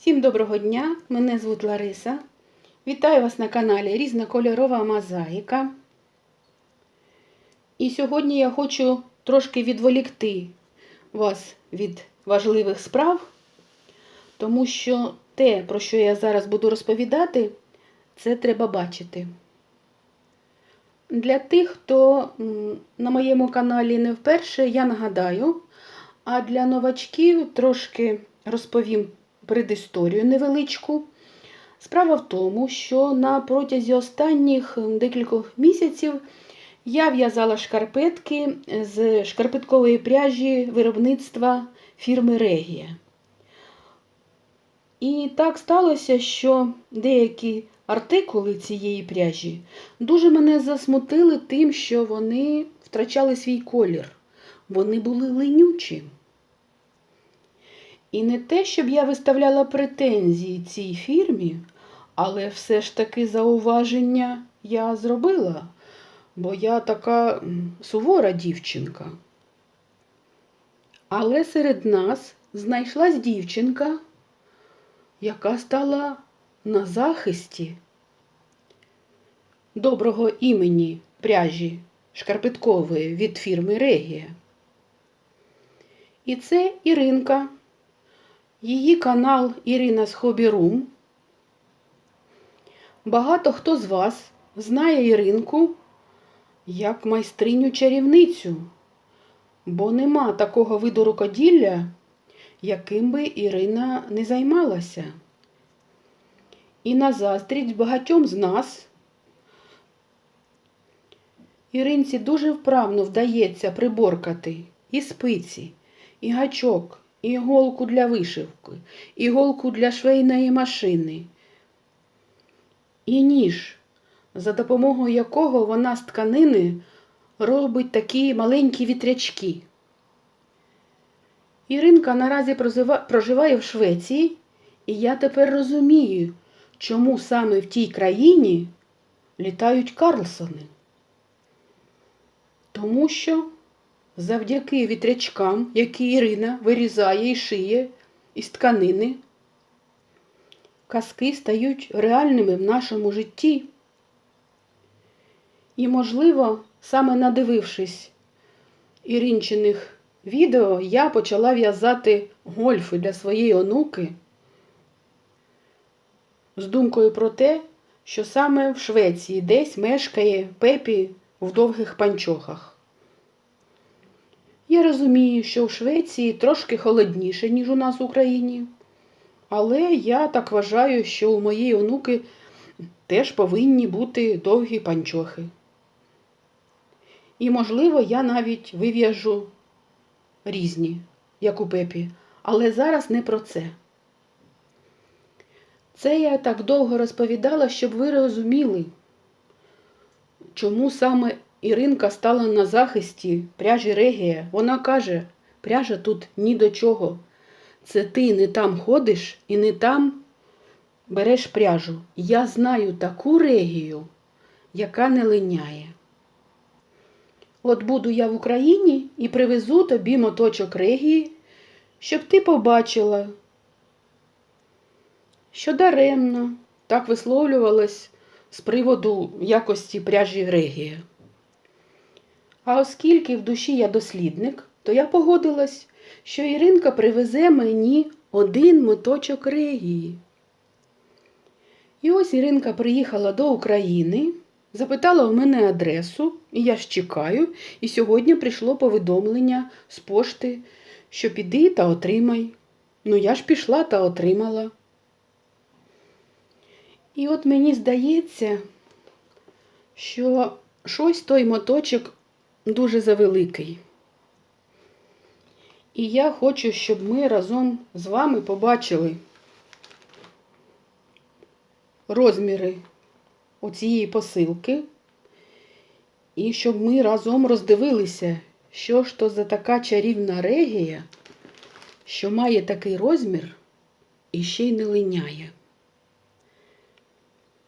Всім доброго дня! Мене звуть Лариса. Вітаю вас на каналі Різнокольорова Мозаїка. І сьогодні я хочу трошки відволікти вас від важливих справ, тому що те, про що я зараз буду розповідати, це треба бачити. Для тих, хто на моєму каналі не вперше, я нагадаю, а для новачків трошки розповім предісторію невеличку. Справа в тому, що на протязі останніх декількох місяців я в'язала шкарпетки з шкарпеткової пряжі виробництва фірми Регія. І так сталося, що деякі артикули цієї пряжі дуже мене засмутили тим, що вони втрачали свій колір. Вони були ленючі. І не те, щоб я виставляла претензії цій фірмі, але все ж таки зауваження я зробила, бо я така сувора дівчинка. Але серед нас знайшлась дівчинка, яка стала на захисті доброго імені пряжі шкарпеткової від фірми Регія. І це Іринка. Її канал Ірина з Хобі Рум. Багато хто з вас знає Іринку як майстриню чарівницю, бо нема такого виду рукоділля, яким би Ірина не займалася. І на заздрість багатьом з нас Іринці дуже вправно вдається приборкати і спиці, і гачок, іголку для вишивки, іголку для швейної машини, і ніж, за допомогою якого вона з тканини робить такі маленькі вітрячки. Іринка наразі проживає в Швеції, і я тепер розумію, чому саме в тій країні літають Карлсони. Тому що завдяки вітрячкам, які Ірина вирізає і шиє із тканини, казки стають реальними в нашому житті. І, можливо, саме надивившись Іринчиних відео, я почала в'язати гольфи для своєї онуки з думкою про те, що саме в Швеції десь мешкає Пепі в довгих панчохах. Я розумію, що в Швеції трошки холодніше, ніж у нас в Україні. Але я так вважаю, що у моєї онуки теж повинні бути довгі панчохи. І, можливо, я навіть вив'яжу різні, як у Пепі. Але зараз не про це. Це я так довго розповідала, щоб ви розуміли, чому саме Іринка стала на захисті пряжі Регія. Вона каже, пряжа тут ні до чого. Це ти не там ходиш і не там береш пряжу. Я знаю таку регію, яка не линяє. От буду я в Україні і привезу тобі моточок регії, щоб ти побачила, що даремно так висловлювалась з приводу якості пряжі регія. А оскільки в душі я дослідник, то я погодилась, що Іринка привезе мені один моточок регії. І ось Іринка приїхала до України, запитала у мене адресу, і я ж чекаю, і сьогодні прийшло повідомлення з пошти, що піди та отримай. Ну, я ж пішла та отримала. І от мені здається, що щось той моточок дуже завеликий. І я хочу, щоб ми разом з вами побачили розміри оцієї посилки, і щоб ми разом роздивилися, що ж то за така чарівна регія, що має такий розмір і ще й не линяє.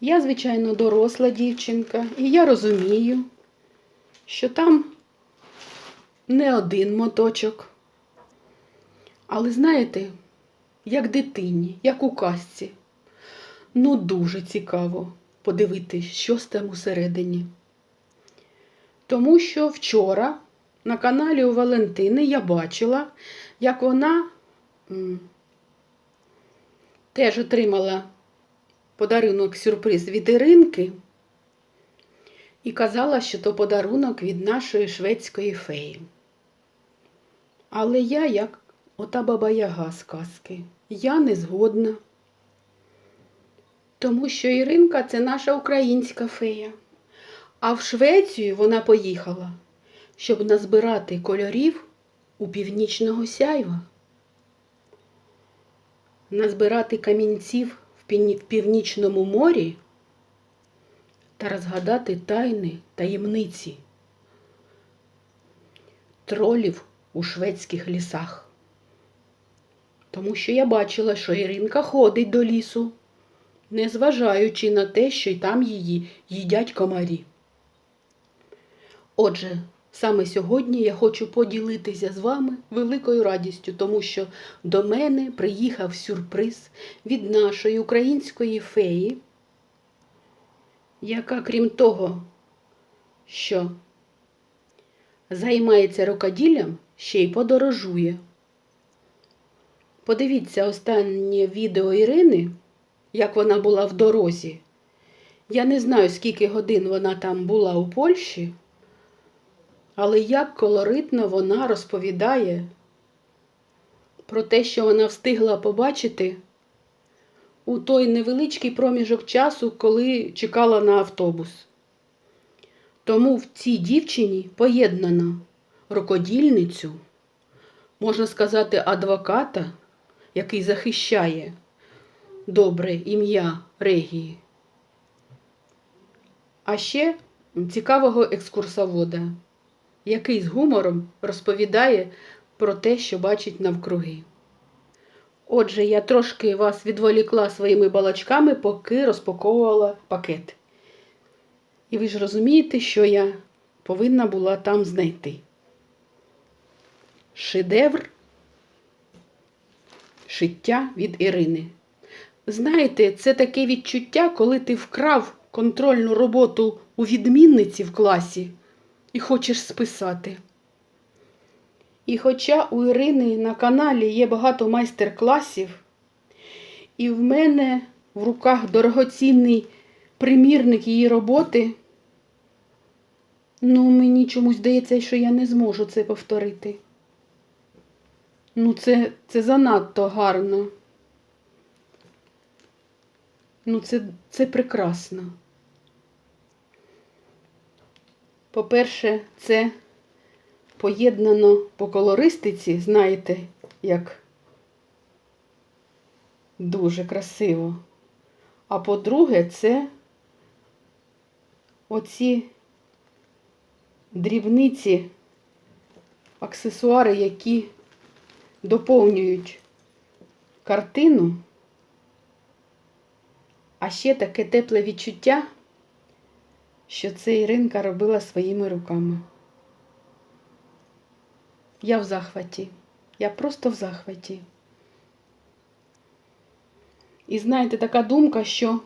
Я, звичайно, доросла дівчинка, і я розумію, що там не один моточок. Але знаєте, як дитині, як у казці. Ну, дуже цікаво подивитись, що там усередині. Тому що вчора на каналі у Валентини я бачила, як вона теж отримала подарунок сюрприз від Іринки і казала, що то подарунок від нашої шведської феї. Але я, як ота баба Яга з казки, я не згодна. Тому що Іринка це наша українська фея. А в Швецію вона поїхала, щоб назбирати кольорів у північного сяйва, назбирати камінців в північному морі та розгадати тайни таємниці тролів у шведських лісах. Тому що я бачила, що Іринка ходить до лісу, незважаючи на те, що й там її їдять комарі. Отже, саме сьогодні я хочу поділитися з вами великою радістю, тому що до мене приїхав сюрприз від нашої української феї, яка, крім того, що займається рукоділлям, ще й подорожує. Подивіться останнє відео Ірини, як вона була в дорозі. Я не знаю, скільки годин вона там була у Польщі, але як колоритно вона розповідає про те, що вона встигла побачити у той невеличкий проміжок часу, коли чекала на автобус. Тому в цій дівчині поєднано рукодільницю, можна сказати, адвоката, який захищає добре ім'я Регії. А ще цікавого екскурсовода, який з гумором розповідає про те, що бачить навкруги. Отже, я трошки вас відволікла своїми балачками, поки розпаковувала пакет. І ви ж розумієте, що я повинна була там знайти. Шедевр шиття від Ірини. Знаєте, це таке відчуття, коли ти вкрав контрольну роботу у відмінниці в класі і хочеш списати. І хоча у Ірини на каналі є багато майстер-класів, і в мене в руках дорогоцінний примірник її роботи, ну мені чомусь здається, що я не зможу це повторити. Ну, це, це занадто гарно. Ну, це, це прекрасно. По-перше, це поєднано по колористиці, знаєте, як дуже красиво. А по-друге, це оці дрібниці, аксесуари, які доповнюють картину. А ще таке тепле відчуття, що це Іринка робила своїми руками. Я в захваті. Я просто в захваті. І знаєте, така думка, що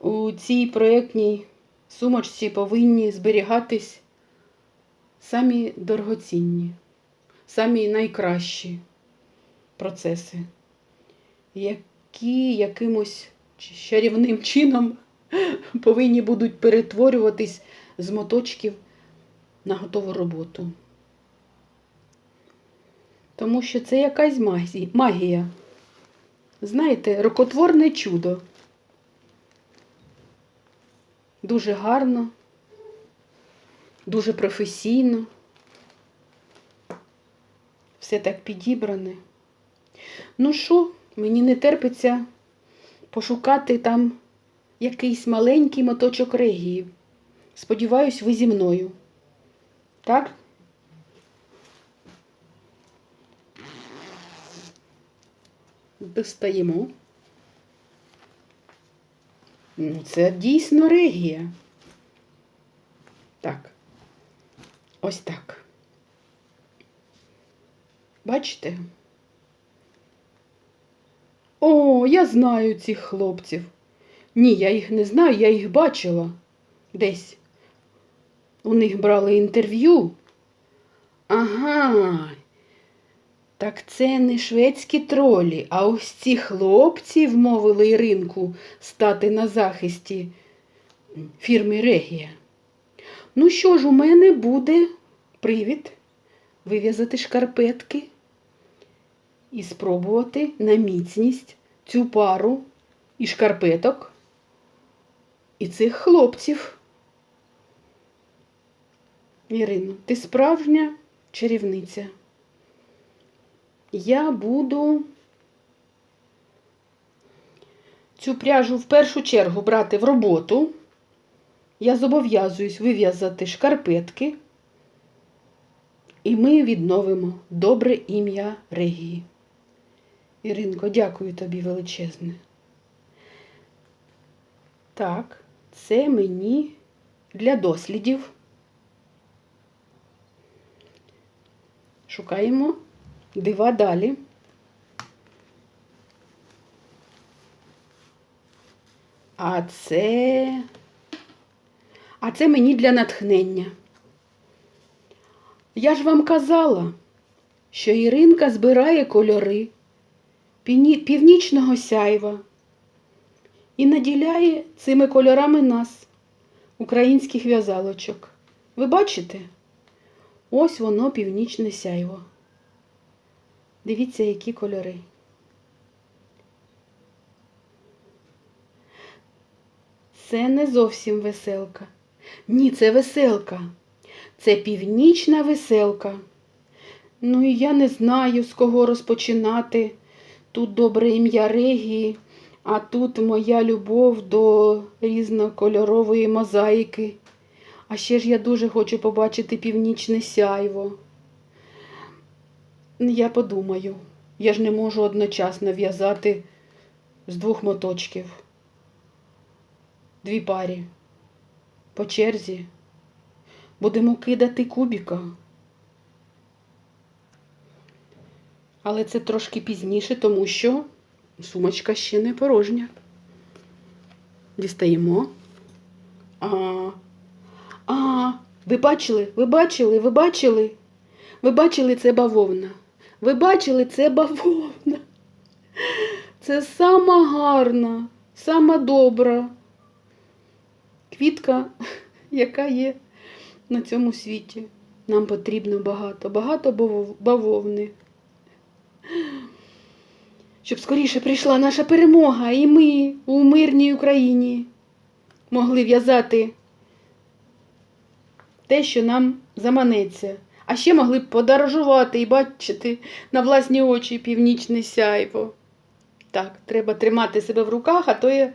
у цій проєктній сумочці повинні зберігатись самі дорогоцінні, самі найкращі процеси, які якимось чарівним чином повинні будуть перетворюватись з моточків на готову роботу. Тому що це якась магія. Знаєте, рукотворне чудо. Дуже гарно, дуже професійно. Все так підібране. Ну що, мені не терпиться пошукати там якийсь маленький моточок регії. Сподіваюсь, ви зі мною. Так? Достаємо. Ну, це дійсно регія. Так. Ось так. Бачите? О, я знаю цих хлопців. Ні, я їх не знаю, я їх бачила десь. У них брали інтерв'ю. Ага. Так це не шведські тролі, а ось ці хлопці вмовили Іринку стати на захисті фірми Регія. Ну що ж, у мене буде привід вив'язати шкарпетки і спробувати на міцність цю пару і шкарпеток і цих хлопців. Ірино, ти справжня чарівниця. Я буду цю пряжу в першу чергу брати в роботу. Я зобов'язуюсь вив'язати шкарпетки, і ми відновимо добре ім'я Регії. Іринко, дякую тобі величезне. Так, це мені для дослідів. Шукаємо дива далі. А це. А це мені для натхнення. Я ж вам казала, що Іринка збирає кольори північного сяйва і наділяє цими кольорами нас, українських в'язалочок. Ви бачите? Ось воно північне сяйво. Дивіться, які кольори. Це не зовсім веселка. Ні, це веселка. Це північна веселка. Ну і я не знаю, з кого розпочинати. Тут добре ім'я Регії, а тут моя любов до різнокольорової мозаїки. А ще ж я дуже хочу побачити північне сяйво. Я подумаю, я ж не можу одночасно в'язати з двох моточків. Дві парі. По черзі. Будемо кидати кубіка. Але це трошки пізніше, тому що сумочка ще не порожня. Дістаємо. А, а, ви бачили, ви бачили, ви бачили? Ви бачили це бавовна. Ви бачили це бавовна. Це сама гарна, сама добра квітка, яка є на цьому світі. Нам потрібно багато, багато бавовни. Щоб скоріше прийшла наша перемога, і ми у мирній Україні могли в'язати те, що нам заманеться. А ще могли б подорожувати і бачити на власні очі північне сяйво. Так, треба тримати себе в руках, а то я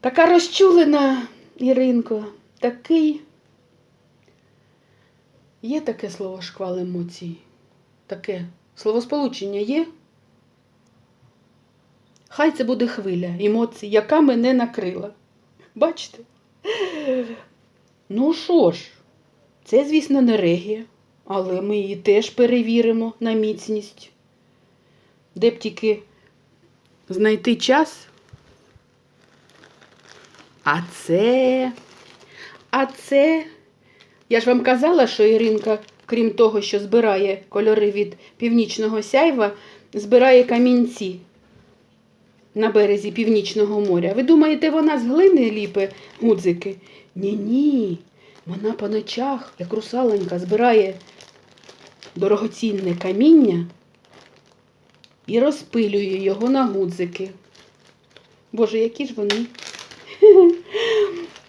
така розчулена, Іринко, такий. Є таке слово шквал емоцій? Таке словосполучення є? Хай це буде хвиля емоцій, яка мене накрила. Бачите? Ну що ж, це, звісно, не регія, але ми її теж перевіримо на міцність. Де б тільки знайти час. А це. А це. Я ж вам казала, що Іринка, крім того, що збирає кольори від північного сяйва, збирає камінці на березі Північного моря. Ви думаєте, вона з глини ліпе гудзики? Ні-ні. Вона по ночах, як русаленька, збирає дорогоцінне каміння і розпилює його на гудзики. Боже, які ж вони,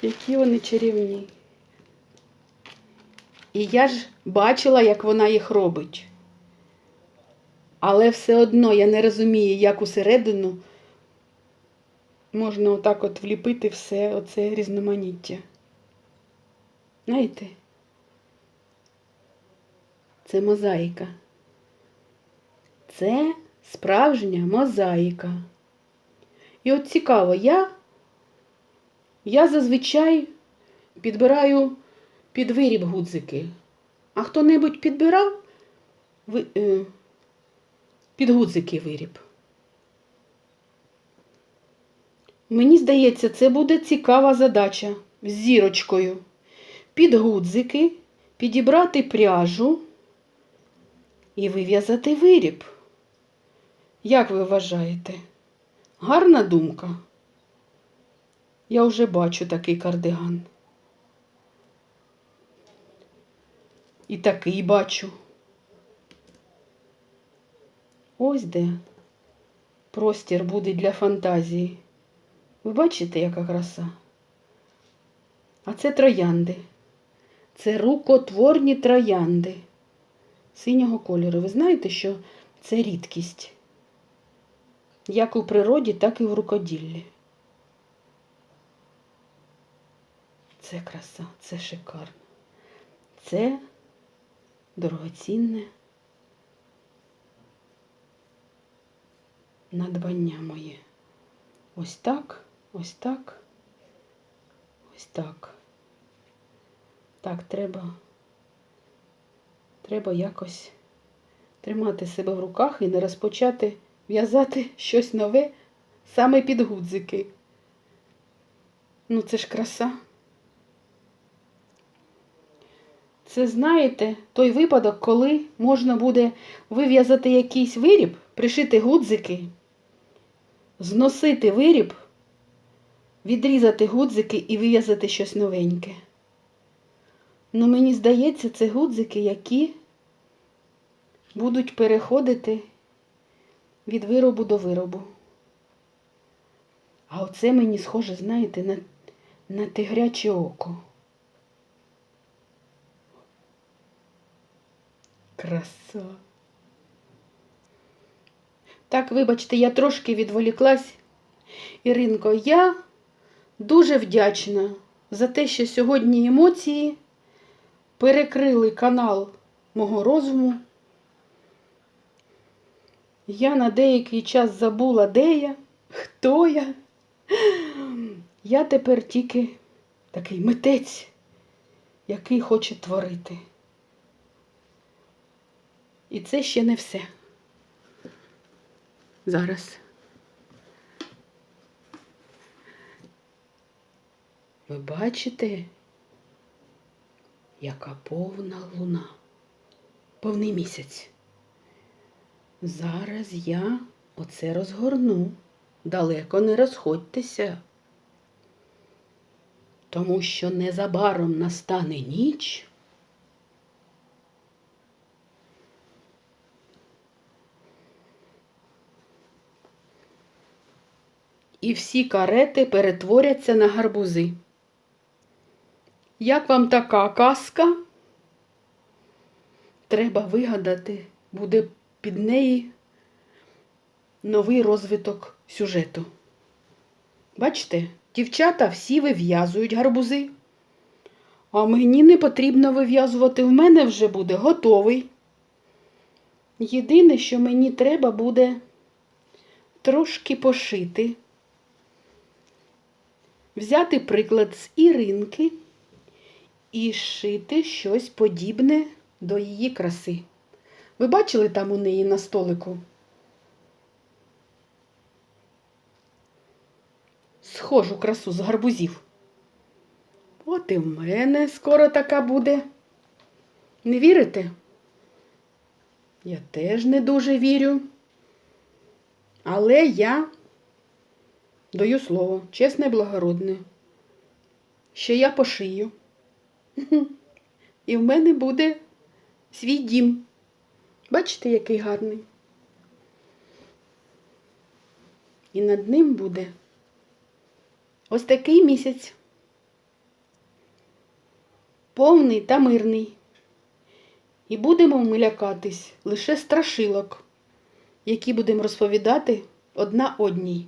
які вони чарівні. І я ж бачила, як вона їх робить. Але все одно я не розумію, як усередину можна отак от вліпити все оце різноманіття. Знаєте? Це мозаїка. Це справжня мозаїка. І от цікаво, я, я зазвичай підбираю під виріб гудзики. А хто-небудь підбирав ви, е, під гудзики виріб? Мені здається, це буде цікава задача з зірочкою. Під гудзики підібрати пряжу і вив'язати виріб. Як ви вважаєте? Гарна думка. Я вже бачу такий кардиган. І такий бачу. Ось де простір буде для фантазії. Ви бачите, яка краса? А це троянди. Це рукотворні троянди синього кольору. Ви знаєте, що це рідкість. Як у природі, так і в рукоділлі. Це краса, це шикарно. Це дорогоцінне надбання моє. Ось так, ось так, ось так. Так, треба, треба якось тримати себе в руках і не розпочати в'язати щось нове саме під гудзики. Ну, це ж краса. Це, знаєте, той випадок, коли можна буде вив'язати якийсь виріб, пришити гудзики, зносити виріб, відрізати гудзики і вив'язати щось новеньке. Ну, мені здається, це гудзики, які будуть переходити від виробу до виробу. А оце мені схоже, знаєте, на, на тигряче око. Краса. Так, вибачте, я трошки відволіклась. Іринко, я дуже вдячна за те, що сьогодні емоції перекрили канал мого розуму. Я на деякий час забула, де я, хто я. Я тепер тільки такий митець, який хоче творити. І це ще не все. Зараз. Ви бачите, яка повна луна, повний місяць. Зараз я оце розгорну. Далеко не розходьтеся, тому що незабаром настане ніч. І всі карети перетворяться на гарбузи. Як вам така казка? Треба вигадати, буде під неї новий розвиток сюжету. Бачите, дівчата всі вив'язують гарбузи. А мені не потрібно вив'язувати, в мене вже буде готовий. Єдине, що мені треба буде трошки пошити, взяти приклад з Іринки і шити щось подібне до її краси. Ви бачили там у неї на столику? Схожу красу з гарбузів. От і в мене скоро така буде. Не вірите? Я теж не дуже вірю. Але я даю слово, чесне і благородне, що я пошию. І в мене буде свій дім. Бачите, який гарний. І над ним буде ось такий місяць. Повний та мирний. І будемо ми лякатись лише страшилок, які будемо розповідати одна одній.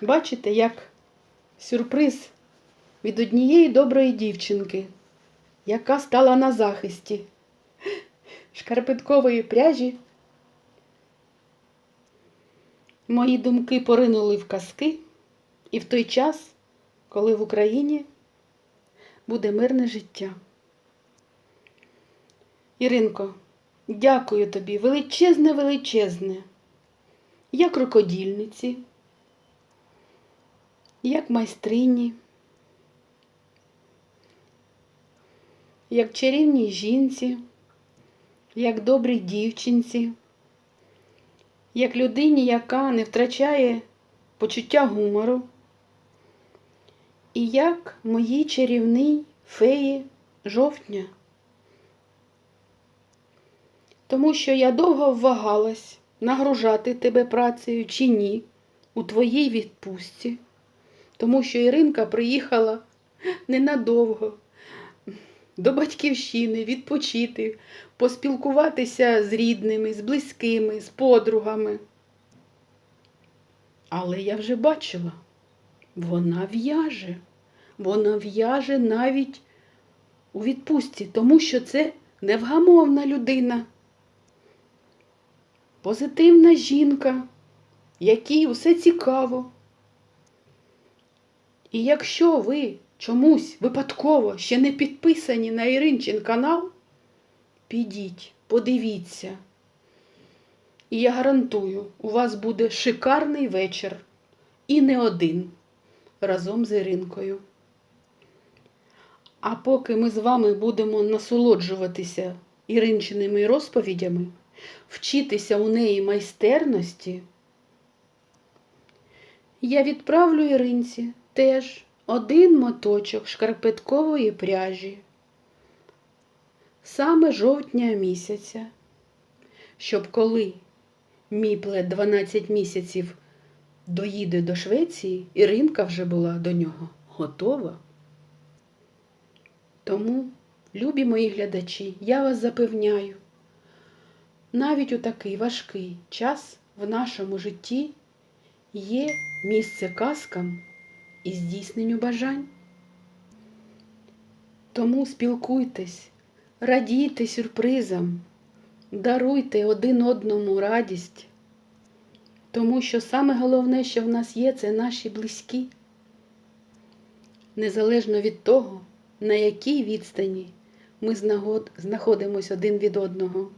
Бачите, як сюрприз від однієї доброї дівчинки, яка стала на захисті шкарпеткової пряжі. Мої думки поринули в казки і в той час, коли в Україні буде мирне життя. Іринко, дякую тобі, величезне, величезне як рукодільниці, як майстрині, як чарівній жінці, як добрій дівчинці, як людині, яка не втрачає почуття гумору, і як моїй чарівній феї жовтня. Тому що я довго вагалась, нагружати тебе працею чи ні у твоїй відпустці, тому що Іринка приїхала ненадовго до батьківщини відпочити, поспілкуватися з рідними, з близькими, з подругами. Але я вже бачила, вона в'яже, вона в'яже навіть у відпустці, тому що це невгамовна людина позитивна жінка, якій усе цікаво. І якщо ви чомусь випадково ще не підписані на Іринчин канал, підіть, подивіться. І я гарантую, у вас буде шикарний вечір і не один разом з Іринкою. А поки ми з вами будемо насолоджуватися Іринчиними розповідями, вчитися у неї майстерності, я відправлю Іринці теж один моточок шкарпеткової пряжі, саме жовтня місяця, щоб коли мій плед 12 місяців доїде до Швеції, Іринка вже була до нього готова. Тому, любі мої глядачі, я вас запевняю, навіть у такий важкий час в нашому житті є місце казкам і здійсненню бажань. Тому спілкуйтесь, радійте сюрпризам, даруйте один одному радість, тому що саме головне, що в нас є, це наші близькі. Незалежно від того, на якій відстані ми знаходимося один від одного.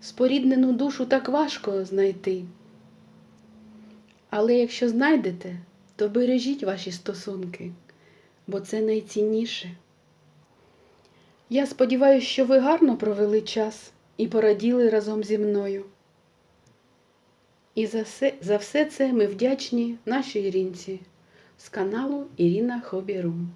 Споріднену душу так важко знайти. Але якщо знайдете, то бережіть ваші стосунки, бо це найцінніше. Я сподіваюся, що ви гарно провели час і пораділи разом зі мною. І за все, за все це ми вдячні нашій рінці з каналу Ірина Хобірум.